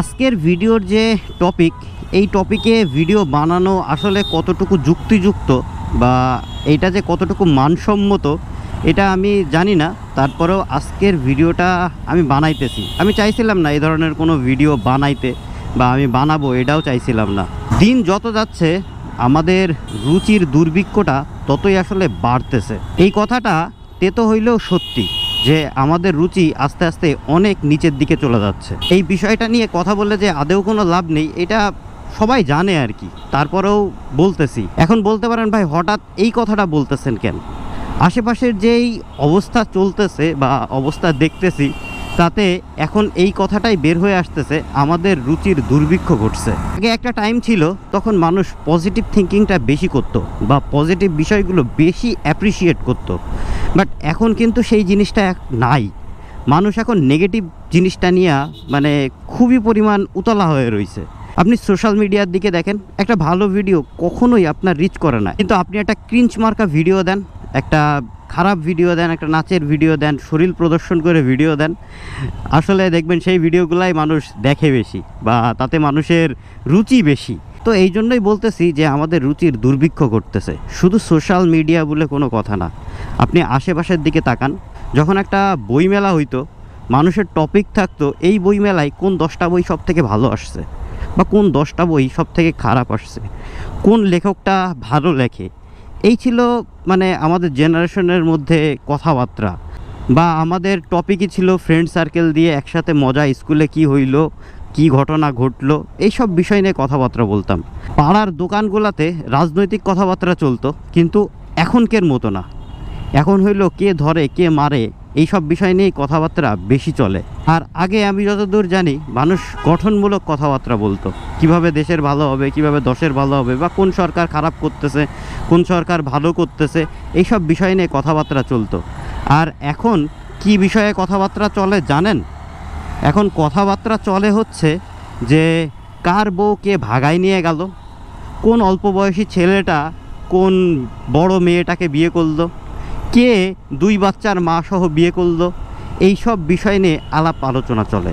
আজকের ভিডিওর যে টপিক এই টপিকে ভিডিও বানানো আসলে কতটুকু যুক্তিযুক্ত বা এইটা যে কতটুকু মানসম্মত, এটা আমি জানি না। তারপরেও আজকের ভিডিওটা আমি বানাইতেছি। আমি চাইছিলাম না এই ধরনের কোনো ভিডিও বানাইতে বা আমি বানাবো, এটাও চাইছিলাম না। দিন যত যাচ্ছে, আমাদের রুচির দুর্ভিক্ষটা ততই আসলে বাড়তেছে। এই কথাটা তেতো হইলেও সত্যি। যে আমাদের রুচি আস্তে আস্তে অনেক নিচের দিকে চলে যাচ্ছে। এই বিষয়টা নিয়ে কথা বললে যে আদেও কোনো লাভ নেই, এটা সবাই জানে আর কি। তারপরেও বলতেছি। এখন বলতে পারেন ভাই, হঠাৎ এই কথাটা বলতেছেন কেন? আশেপাশের যেই অবস্থা চলতেছে বা অবস্থা দেখতেছি তাতে এখন এই কথাটাই বের হয়ে আসতেছে, আমাদের রুচির দুর্ভিক্ষ ঘটছে। আগে একটা টাইম ছিল, তখন মানুষ পজিটিভ থিঙ্কিংটা বেশি করত বা পজিটিভ বিষয়গুলো বেশি অ্যাপ্রিসিয়েট করত। বাট এখন কিন্তু সেই জিনিসটা নাই। মানুষ এখন নেগেটিভ জিনিসটা নিয়ে মানে খুবই পরিমাণ উতলা হয়ে রয়েছে। আপনি সোশ্যাল মিডিয়ার দিকে দেখেন, একটা ভালো ভিডিও কখনোই আপনার রিচ করে না। কিন্তু আপনি একটা ক্রিঞ্চ মার্কা ভিডিও দেন একটা খারাপ ভিডিও দেন, একটা নাচের ভিডিও দেন, শরীর প্রদর্শন করে ভিডিও দেন। আসলে দেখবেন সেই ভিডিওগুলাই মানুষ দেখে বেশি বা তাতে মানুষের রুচি বেশি। তো এই জন্যই বলতেছি যে আমাদের রুচির দুর্ভিক্ষ ঘটতেছে। শুধু সোশ্যাল মিডিয়া বলে কোনো কথা না। আপনি আশেপাশের দিকে তাকান। যখন একটা বইমেলা হইতো, মানুষের টপিক থাকতো, এই বইমেলায় কোন দশটা বই সব থেকে ভালো আসছে? বা কোন দশটা বই সব থেকে খারাপ আসছে? কোন লেখকটা ভালো লেখে? এই ছিল মানে আমাদের জেনারেশনের মধ্যে কথাবার্তা বা আমাদের টপিকই ছিল ফ্রেন্ড সার্কেল দিয়ে একসাথে মজা স্কুলে কি হইল, কি ঘটনা ঘটলো, এইসব বিষয় নিয়ে কথাবার্তা বলতাম। পাড়ার দোকানগুলোতে রাজনৈতিক কথাবার্তা চলতো, কিন্তু এখনকার মতো না। এখন হইল কে ধরে, কে মারে এইসব বিষয় নিয়েই কথাবার্তা বেশি চলে। আর আগে আমি যতদূর জানি, মানুষ গঠনমূলক কথাবার্তা বলতো। কীভাবে দেশের ভালো হবে, কীভাবে দশের ভালো হবে, বা কোন সরকার খারাপ করতেছে, কোন সরকার ভালো করতেছে, এইসব বিষয় নিয়ে কথাবার্তা চলতো। আর এখন কি বিষয়ে কথাবার্তা চলে জানেন? এখন কথাবার্তা চলে হচ্ছে যে, কার বউ কে ভাগায় নিয়ে গেল, কোন অল্প বয়সী ছেলেটা কোন বড় মেয়েটাকে বিয়ে করল কে দুই বাচ্চার মা সহ বিয়ে করল? এই সব বিষয় নিয়ে আলাপ আলোচনা চলে।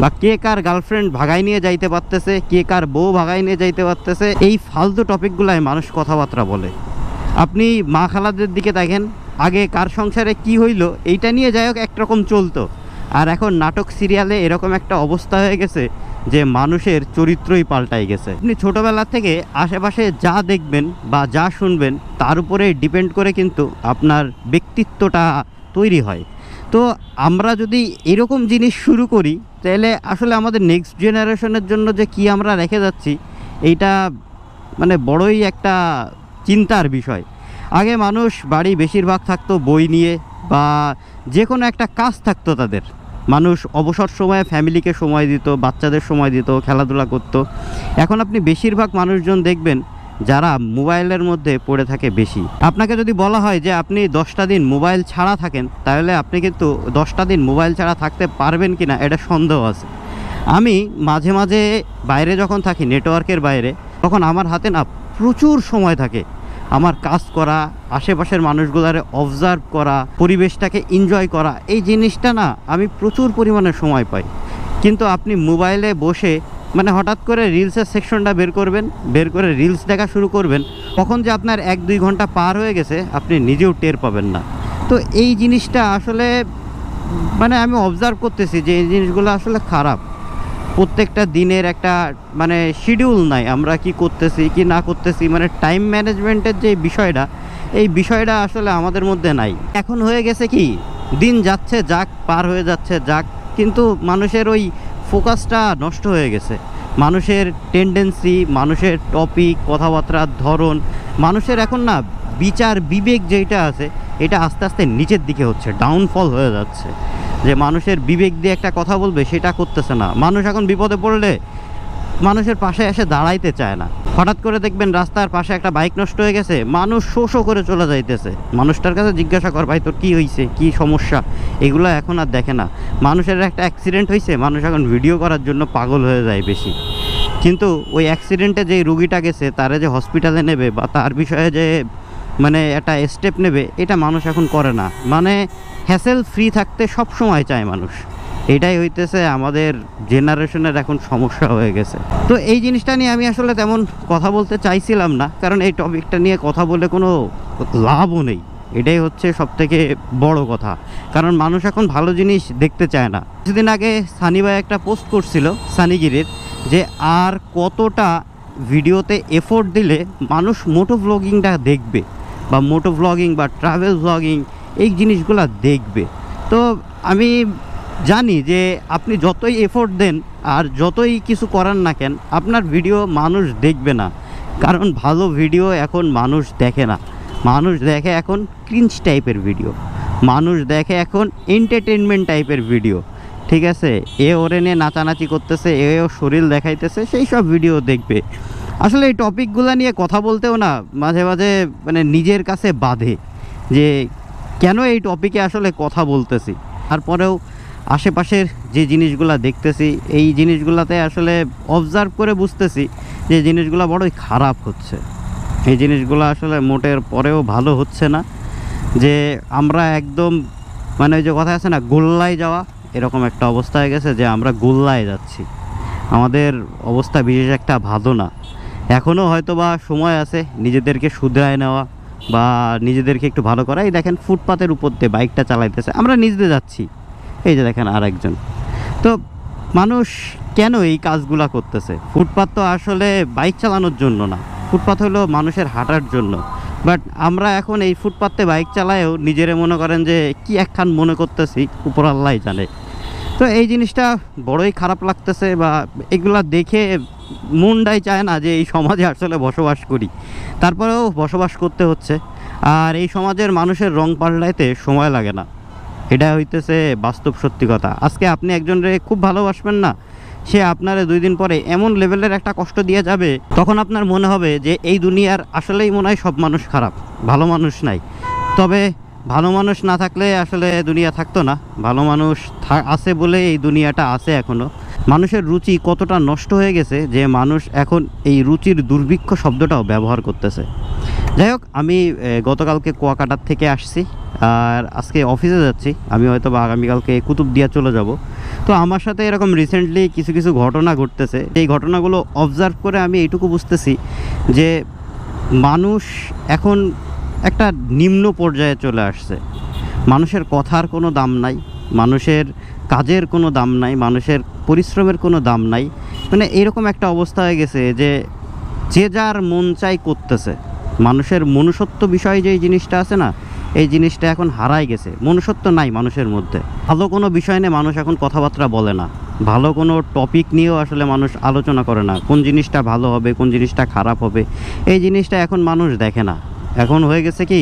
বা কে কার গার্লফ্রেন্ড ভাগাই নিয়ে যাইতে পারতেছে, কে কার বউ ভাগাই নিয়ে যাইতে পারতেছে, এই ফালতু টপিকগুলায় মানুষ কথাবার্তা বলে। আপনি মা খালাদের দিকে দেখেন, আগে কার সংসারে কি হইল, এইটা নিয়ে যাই হোক, একরকম চলতো। আর এখন নাটক, সিরিয়ালে এরকম একটা অবস্থা হয়ে গেছে যে মানুষের চরিত্রই পাল্টাই গেছে। আপনি ছোটোবেলা থেকে আশেপাশে যা দেখবেন বা যা শুনবেন, তার উপরে ডিপেন্ড করে কিন্তু আপনার ব্যক্তিত্বটা তৈরি হয়। তো আমরা যদি এরকম জিনিস শুরু করি, তাহলে আসলে আমাদের নেক্সট জেনারেশনের জন্য যে কি আমরা রেখে যাচ্ছি, এইটা মানে বড়ই একটা চিন্তার বিষয়। আগে মানুষ বাড়ি বেশিরভাগ থাকতো বই নিয়ে বা যে কোনো একটা কাজ থাকতো তাদের। মানুষ অবসর সময়ে ফ্যামিলিকে সময় দিত, বাচ্চাদের সময় দিত, খেলাধুলা করতো। এখন আপনি বেশিরভাগ মানুষজন দেখবেন যারা মোবাইলের মধ্যে পড়ে থাকে বেশি। আপনাকে যদি বলা হয় যে আপনি দশটা দিন মোবাইল ছাড়া থাকেন, তাহলে আপনি কিন্তু দশটা দিন মোবাইল ছাড়া থাকতে পারবেন কি না এটা সন্দেহ আছে। আমি মাঝে মাঝে বাইরে যখন থাকি নেটওয়ার্কের বাইরে, তখন আমার হাতে না প্রচুর সময় থাকে। আমার কাজ করা, আশেপাশের মানুষগুলারে অবজার্ভ করা, পরিবেশটাকে এনজয় করা, এই জিনিসটা না আমি প্রচুর পরিমাণে সময় পাই। কিন্তু আপনি মোবাইলে বসে মানে হঠাৎ করে রিলসের সেকশনটা বের করবেন, বের করে রিলস দেখা শুরু করবেন, তখন যে আপনার এক দুই ঘণ্টা পার হয়ে গেছে, আপনি নিজেও টের পাবেন না। তো এই জিনিসটা আসলে মানে আমি অবজার্ভ করতেছি যে এই জিনিসগুলো আসলে খারাপ। প্রত্যেকটা দিনের একটা মানে শিডিউল নাই, আমরা কি করতেছি, কি না করতেছি মানে টাইম ম্যানেজমেন্টের যে বিষয়টা, এই বিষয়টা আসলে আমাদের মধ্যে নাই। এখন হয়ে গেছে কি, দিন যাচ্ছে, যাক, পার হয়ে যাচ্ছে, যাক, কিন্তু মানুষের ওই ফোকাসটা নষ্ট হয়ে গেছে। মানুষের টেন্ডেন্সি মানুষের টপিক কথাবার্তার ধরন, মানুষের এখন না, বিচার বিবেক যেটা আছে, এটা আস্তে আস্তে নিচের দিকে হচ্ছে ডাউনফল হয়ে যাচ্ছে। যে মানুষের বিবেক দিয়ে একটা কথা বলবে, সেটা করতেছে না। মানুষ এখন বিপদে পড়লে মানুষের পাশে এসে দাঁড়াইতে চায় না। হঠাৎ করে দেখবেন রাস্তার পাশে একটা বাইক নষ্ট হয়ে গেছে, মানুষ শো শো করে চলে যাইতেছে। মানুষটার কাছে জিজ্ঞাসা কর, ভাই, তোর কী হয়েছে কী সমস্যা? এগুলো এখন আর দেখে না। মানুষের একটা অ্যাক্সিডেন্ট হয়েছে মানুষ এখন ভিডিও করার জন্য পাগল হয়ে যায় বেশি। কিন্তু ওই অ্যাক্সিডেন্টে যে রুগীটা গেছে, তারা যে হসপিটালে নেবে বা তার বিষয়ে যে মানে একটা স্টেপ নেবে, এটা মানুষ এখন করে না। মানে হ্যাসেল ফ্রি থাকতে সব সময় চায় মানুষ। এটাই হইতেছে আমাদের জেনারেশনের এখন সমস্যা হয়ে গেছে। তো এই জিনিসটা নিয়ে আমি আসলে তেমন কথা বলতে চাইছিলাম না, কারণ এই টপিকটা নিয়ে কথা বলে কোনো লাভও নেই। এটাই হচ্ছে সব থেকে বড় কথা। কারণ মানুষ এখন ভালো জিনিস দেখতে চায় না। কিছুদিন আগে সানি ভাই একটা পোস্ট করছিল সানিগিরির যে, আর কতটা ভিডিওতে এফোর্ট দিলে মানুষ মোটো ভ্লগিংটা দেখবে? বা মোটো ভ্লগিং বা ট্রাভেল ভ্লগিং এই জিনিসগুলো দেখবে। তো আমি জানি যে আপনি যতই এফোর্ট দেন আর যতই কিছু করার না কেন, আপনার ভিডিও মানুষ দেখবে না। কারণ ভালো ভিডিও এখন মানুষ দেখে না। মানুষ দেখে এখন ক্রিঞ্চ টাইপের ভিডিও মানুষ দেখে এখন এন্টারটেনমেন্ট টাইপের ভিডিও ঠিক আছে? এ ওরে নিয়ে নাচানাচি করতেছে, এ ও শরীর দেখাইতেছে, সেই সব ভিডিও দেখবে। আসলে এই টপিকগুলো নিয়ে কথা বলতেও না, মাঝে মাঝে মানে নিজের কাছে বাধে যে কেন এই টপিকে আসলে কথা বলতেছি। তারপরেও আশেপাশের যে জিনিসগুলো দেখতেছি, এই জিনিসগুলোতে আসলে অবজার্ভ করে বুঝতেছি যে জিনিসগুলো বড়ই খারাপ হচ্ছে। এই জিনিসগুলো আসলে মোটের পরেও ভালো হচ্ছে না। যে আমরা একদম মানে ওই যে কথা আছে না, গোল্লায় যাওয়া, এরকম একটা অবস্থা হয়ে গেছে যে আমরা গোল্লায় যাচ্ছি। আমাদের অবস্থা বিশেষ একটা ভালো না। এখনও হয়তো বা সময় আছে নিজেদেরকে শুধরায় নেওয়া বা নিজেদেরকে একটু ভালো করা। এই দেখেন ফুটপাতের উপর দিয়ে বাইকটা চালাইতেছে। আমরা নিজেদের যাচ্ছি। এই যে দেখেন আর একজন তো মানুষ কেন এই কাজগুলা করতেছে? ফুটপাত তো আসলে বাইক চালানোর জন্য না। ফুটপাত হলো মানুষের হাঁটার জন্য। বাট আমরা এখন এই ফুটপাতে বাইক চালায়েও নিজেরে মনে করেন যে কি একখান মনে করতেছি, উপর জানে। তো এই জিনিসটা বড়ই খারাপ লাগতেছে বা এগুলা দেখে মনটাই চায় না যে এই সমাজে আসলে বসবাস করি। তারপরেও বসবাস করতে হচ্ছে। আর এই সমাজের মানুষের রং পাল্টাইতে সময় লাগে না। এটা হইতেছে বাস্তব সত্যি কথা। আজকে আপনি একজনরে খুব ভালোবাসবেন না, সে আপনারে দুই দিন পরে এমন লেভেলের একটা কষ্ট দিয়ে যাবে, তখন আপনার মনে হবে যে এই দুনিয়ার আসলেই মনে হয় সব মানুষ খারাপ, ভালো মানুষ নাই। তবে ভালো মানুষ না থাকলে আসলে দুনিয়া থাকতো না। ভালো মানুষ আছে বলে এই দুনিয়াটা আছে এখনও মানুষের রুচি কতটা নষ্ট হয়ে গেছে যে মানুষ এখন এই রুচির দুর্ভিক্ষ শব্দটাও ব্যবহার করতেছে। যাই হোক, আমি গতকালকে কুয়াকাটার থেকে আসছি আর আজকে অফিসে যাচ্ছি। আমি হয়তো বা আগামীকালকে কুতুব কুতুবদিয়া চলে যাব। তো আমার সাথে এরকম রিসেন্টলি কিছু কিছু ঘটনা ঘটতেছে। এই ঘটনাগুলো অবজার্ভ করে আমি এইটুকু বুঝতেছি যে মানুষ এখন একটা নিম্ন পর্যায়ে চলে আসছে। মানুষের কথার কোনো দাম নাই। মানুষের কাজের কোনো দাম নাই, মানুষের পরিশ্রমের কোনো দাম নাই। মানে এরকম একটা অবস্থা হয়ে গেছে যে যে যার মন চাই করতেছে। মানুষের মনুষ্যত্ব বিষয়ে যে জিনিসটা আছে না, এই জিনিসটা এখন হারাই গেছে। মনুষ্যত্ব নাই মানুষের মধ্যে। ভালো কোনো বিষয় নিয়ে মানুষ এখন কথাবার্তা বলে না। ভালো কোনো টপিক নিয়েও আসলে মানুষ আলোচনা করে না। কোন জিনিসটা ভালো হবে, কোন জিনিসটা খারাপ হবে, এই জিনিসটা এখন মানুষ দেখে না। এখন হয়ে গেছে কি,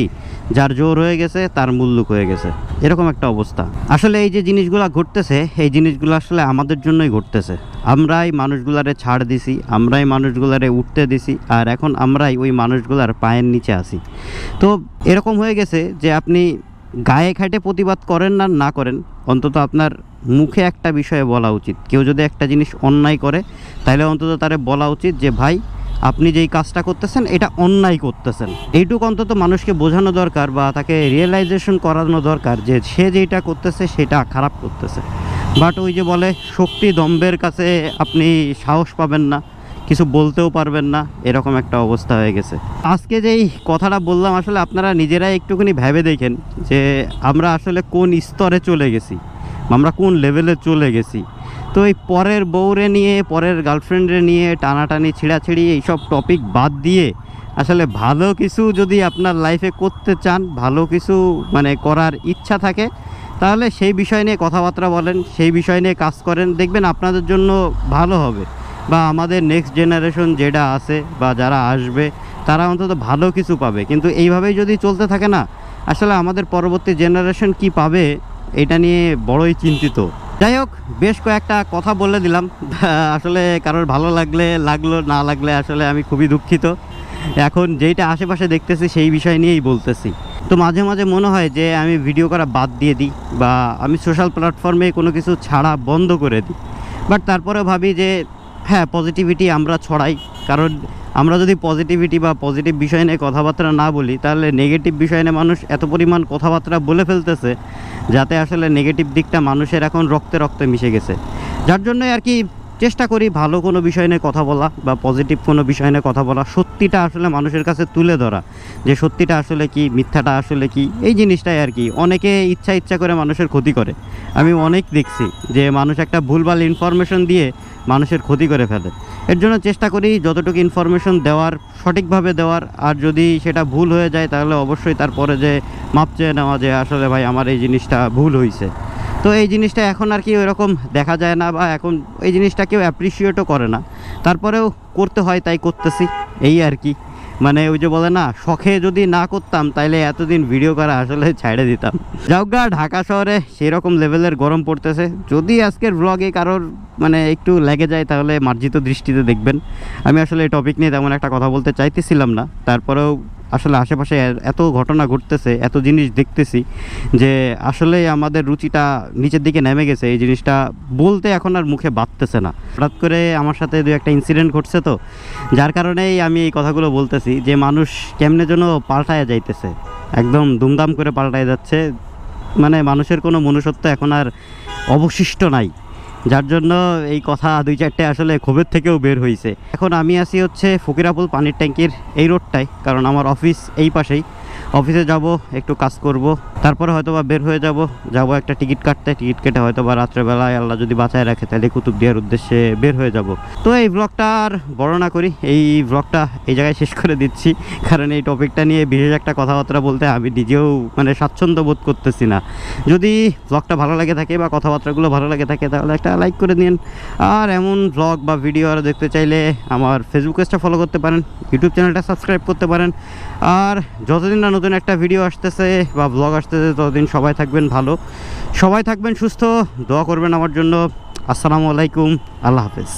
যার জোর হয়ে গেছে, তার মূল্যক হয়ে গেছে। এরকম একটা অবস্থা। আসলে এই যে জিনিসগুলো ঘটতেছে, এই জিনিসগুলো আসলে আমাদের জন্যই ঘটতেছে। আমরাই মানুষগুলারে ছাড় দিছি, আমরাই মানুষগুলারে উঠতে দিছি, আর এখন আমরাই ওই মানুষগুলার পায়ের নিচে আসি তো এরকম হয়ে গেছে যে আপনি গায়ে খাটে প্রতিবাদ করেন না না করেন, অন্তত আপনার মুখে একটা বিষয়ে বলা উচিত। কেউ যদি একটা জিনিস অন্যায় করে তাহলে অন্তত তারে বলা উচিত যে, ভাই আপনি যেই কাজটা করতেছেন, এটা অন্যায় করতেছেন। এইটুকু অন্তত মানুষকে বোঝানো দরকার বা তাকে রিয়েলাইজেশন করানো দরকার যে সে যেটা করতেছে, সেটা খারাপ করতেছে। বাট ওই যে বলে, শক্তি দম্বের কাছে আপনি সাহস পাবেন না, কিছু বলতেও পারবেন না, এরকম একটা অবস্থা হয়ে গেছে। আজকে যেই কথাটা বললাম, আসলে আপনারা নিজেরাই একটুখানি ভেবে দেখেন যে আমরা আসলে কোন স্তরে চলে গেছি আমরা কোন লেভেলে চলে গেছি। তো এই পরের বউরে নিয়ে, পরের গার্লফ্রেন্ডে নিয়ে টানাটানি, ছিঁড়াছিড়ি, এইসব টপিক বাদ দিয়ে আসলে ভালো কিছু যদি আপনার লাইফে করতে চান, ভালো কিছু মানে করার ইচ্ছা থাকে, তাহলে সেই বিষয় নিয়ে কথাবার্তা বলেন, সেই বিষয় নিয়ে কাজ করেন, দেখবেন আপনাদের জন্য ভালো হবে। বা আমাদের নেক্সট জেনারেশন যেটা আছে বা যারা আসবে, তারা অন্তত ভালো কিছু পাবে। কিন্তু এইভাবেই যদি চলতে থাকে না, আসলে আমাদের পরবর্তী জেনারেশন কি পাবে, এটা নিয়ে বড়ই চিন্তিত। যাই হোক, বেশ কয়েকটা কথা বলে দিলাম। আসলে কারোর ভালো লাগলে, লাগল, না লাগলে আসলে আমি খুবই দুঃখিত। এখন যেইটা আশেপাশে দেখতেছি, সেই বিষয় নিয়েই বলতেছি। তো মাঝে মাঝে মনে হয় যে, আমি ভিডিও করা বাদ দিয়ে দিই বা আমি সোশ্যাল প্ল্যাটফর্মে কোনো কিছু ছাড়া বন্ধ করে দিই। বাট তারপরে ভাবি যে হ্যাঁ পজিটিভিটি আমরা ছড়াই। কারণ আমরা যদি পজিটিভিটি বা পজিটিভ বিষয় নিয়ে কথাবার্তা না বলি, তাহলে নেগেটিভ বিষয় নিয়ে মানুষ এত পরিমাণ কথাবার্তা বলে ফেলতেছে, যাতে আসলে নেগেটিভ দিকটা মানুষের এখন রক্তে রক্তে মিশে গেছে। যার জন্যই আর কি চেষ্টা করি ভালো কোনো বিষয় নিয়ে কথা বলা বা পজিটিভ কোনো বিষয় নিয়ে কথা বলা। সত্যিটা আসলে মানুষের কাছে তুলে ধরা। যে সত্যিটা আসলে কি, মিথ্যাটা আসলে কি, এই জিনিসটাই আর কি। অনেকে ইচ্ছা ইচ্ছা করে মানুষের ক্ষতি করে। আমি অনেক দেখছি যে মানুষ একটা ভুলভাল ইনফরমেশন দিয়ে মানুষের ক্ষতি করে ফেলে। এর জন্য চেষ্টা করি যতটুকু ইনফরমেশন দেওয়ার, সঠিকভাবে দেওয়ার। আর যদি সেটা ভুল হয়ে যায় তাহলে অবশ্যই তারপরে যে মাপ চেয়ে নেওয়া যে আসলে ভাই আমার এই জিনিসটা ভুল হয়েছে তো এই জিনিসটা এখন আর কি ওইরকম দেখা যায় না বা এখন এই জিনিসটা কেউ অ্যাপ্রিসিয়েটও করে না। তারপরেও করতে হয়, তাই করতেছি। এই আর কি। মানে ওই যে বলে না, শখে যদি না করতাম, তাইলে এতদিন ভিডিও করা আসলে ছাইড়ে দিতাম। যাওগা ঢাকা শহরে সেই রকম লেভেলের গরম পড়তেছে। যদি আজকের ব্লগে কারোর মানে একটু লেগে যায়, তাহলে মার্জিত দৃষ্টিতে দেখবেন। আমি আসলে এই টপিক নিয়ে তেমন একটা কথা বলতে চাইতেছিলাম না। তারপরেও আসলে আশেপাশে এত ঘটনা ঘটতেছে, এত জিনিস দেখতেছি যে আসলে আমাদের রুচিটা নিচের দিকে নেমে গেছে। এই জিনিসটা বলতে এখন আর মুখে বাঁধতেছে না। হঠাৎ করে আমার সাথে দু একটা ইনসিডেন্ট ঘটছে তো, যার কারণেই আমি এই কথাগুলো বলতেছি যে মানুষ কেমনে যেন পাল্টায় যাইতেছে। একদম দুমদাম করে পাল্টায় যাচ্ছে। মানে মানুষের কোনো মনুষ্যত্ব এখন আর অবশিষ্ট নাই। যার জন্য এই কথা দুই চারটে আসলে ক্ষোভের থেকেও বের হয়েছে এখন আমি আসি হচ্ছে ফকিরাপুল পানির ট্যাঙ্কির এই রোডটায়, কারণ আমার অফিস এই পাশেই। অফিসে যাব, একটু কাজ করব, তারপরে হয়তো বা বের হয়ে যাব। যাব একটা টিকিট কাটতে, টিকিট কেটে হয়তো বা রাত্রেবেলায় আল্লাহ যদি বাঁচায় রাখে, তাহলে কুতুব কুতুবদিয়ার উদ্দেশ্যে বের হয়ে যাব। তো এই ব্লগটা আর বড় না করি, এই ব্লগটা এই জায়গায় শেষ করে দিচ্ছি, কারণ এই টপিকটা নিয়ে বিশেষ একটা কথাবার্তা বলতে আমি নিজেও মানে স্বাচ্ছন্দ্য বোধ করতেছি না। যদি ব্লগটা ভালো লাগে থাকে বা কথাবার্তাগুলো ভালো লাগে থাকে, তাহলে একটা লাইক করে দিন আর এমন ব্লগ বা ভিডিও আরও দেখতে চাইলে আমার ফেসবুক পেজটা ফলো করতে পারেন ইউটিউব চ্যানেলটা সাবস্ক্রাইব করতে পারেন। আর যতদিন না, নতুন একটা ভিডিও আসতেছে বা ব্লগ আসতেছে, ততদিন সবাই থাকবেন ভালো। সবাই থাকবেন সুস্থ, দোয়া করবেন আমার জন্য। আসসালামু আলাইকুম, আল্লাহ হাফেজ।